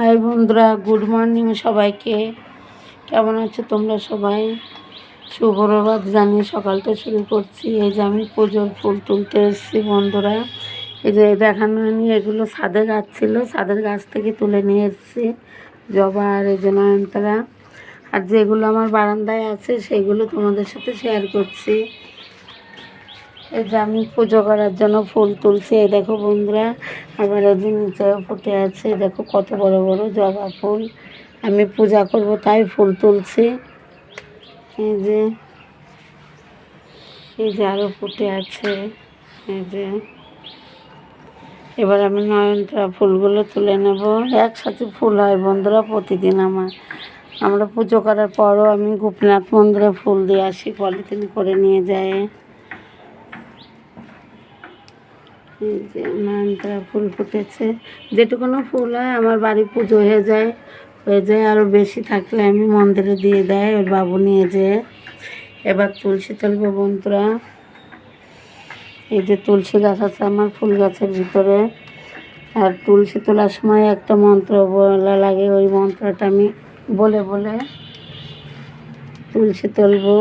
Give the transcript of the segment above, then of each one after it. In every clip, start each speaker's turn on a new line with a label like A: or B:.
A: High বন্ধুরা, good morning সবাইকে। কেমন আছো তোমরা সবাই? সুপ্রভাত জানিয়ে সকালটা শুরু করছি। এই যে আমি পুজোর ফুল তুলতে এসেছি বন্ধুরা। এই যে দেখানো নিয়ে এগুলো ছাদের গাছ ছিল। ছাদের গাছ থেকে তুলে নিয়ে এসেছি জবা আর এই যে নয়নতারা। আর যেগুলো আমার বারান্দায় আছে, সেগুলো তোমাদের সাথে শেয়ার করছি। এই যে আমি পুজো করার জন্য ফুল তুলছি, এই দেখো বন্ধুরা আবার এই যে নিচেও ফুটে আছে দেখো কত বড় বড় জবা ফুল। আমি পূজা করব, তাই ফুল তুলছি। এই যে এই যে আরও ফুটে আছে, এই যে। এবার আমি নয়নতারা ফুলগুলো তুলে নেব। একসাথে ফুল হয় বন্ধুরা, প্রতিদিন আমার। আমরা পুজো করার পরও আমি গোপীনাথ মন্দিরে ফুল দিয়ে আসি, পলিথিন করে নিয়ে যায় এই যে নয়নতারা ফুল ফুটেছে। যেটুকুনো ফুল হয়, আমার বাড়ি পুজো হয়ে যায়। হয়ে যায় আরও বেশি থাকলে আমি মন্দিরে দিয়ে দেয়, ওর বাবু নিয়ে যেয়ে। এবার তুলসী তুলবো বন্ধুরা, এই যে তুলসী গাছ আছে আমার ফুল গাছের ভিতরে। আর তুলসী তোলার সময় একটা মন্ত্র বলা লাগে, ওই মন্ত্রটা আমি বলে বলে তুলসী তুলবো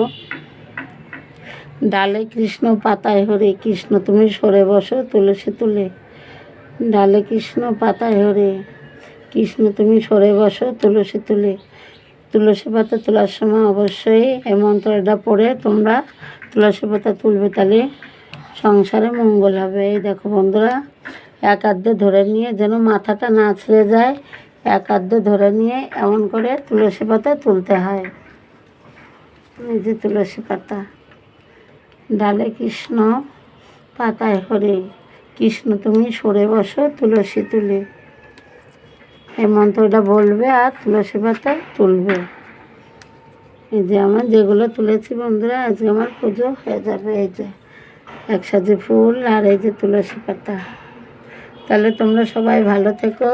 A: ডালে কৃষ্ণ, পাতায় হরে কৃষ্ণ, তুমি সরে বসো তুলসী তুলে। ডালে কৃষ্ণ, পাতায় হরে কৃষ্ণ, তুমি সরে বসো তুলসী তুলে। তুলসী পাতা তোলার সময় অবশ্যই এই মন্ত্রটা পড়ে তোমরা তুলসী পাতা তুলবে তাহলে সংসারে মঙ্গল হবে। এই দেখো বন্ধুরা, এক আধে ধরে নিয়ে যেন মাথাটা না ছেড়ে যায়, এক আধে ধরে নিয়ে এমন করে তুলসী পাতা তুলতে হয়। এই যে তুলসী পাতা। ডালে কৃষ্ণ, পাতায় হরে। কৃষ্ণ, তুমি সরে বসো তুলসী তুলে। এই মন্ত্রটা বলবে আর তুলসী পাতা তুলবে। এই যে আমার যেগুলো তুলেছি বন্ধুরা, আজকে আমার পুজো হয়ে যাবে। এই যে একসাথে ফুল আর এই যে তুলসী পাতা। তাহলে তোমরা সবাই ভালো থেকো।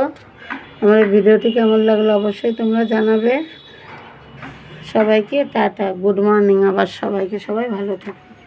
A: আমার ভিডিওটি কেমন লাগল অবশ্যই তোমরা জানাবে। সবাইকে টাটা, গুড মর্নিং। আবার সবাইকে সবাই ভালো থেকো।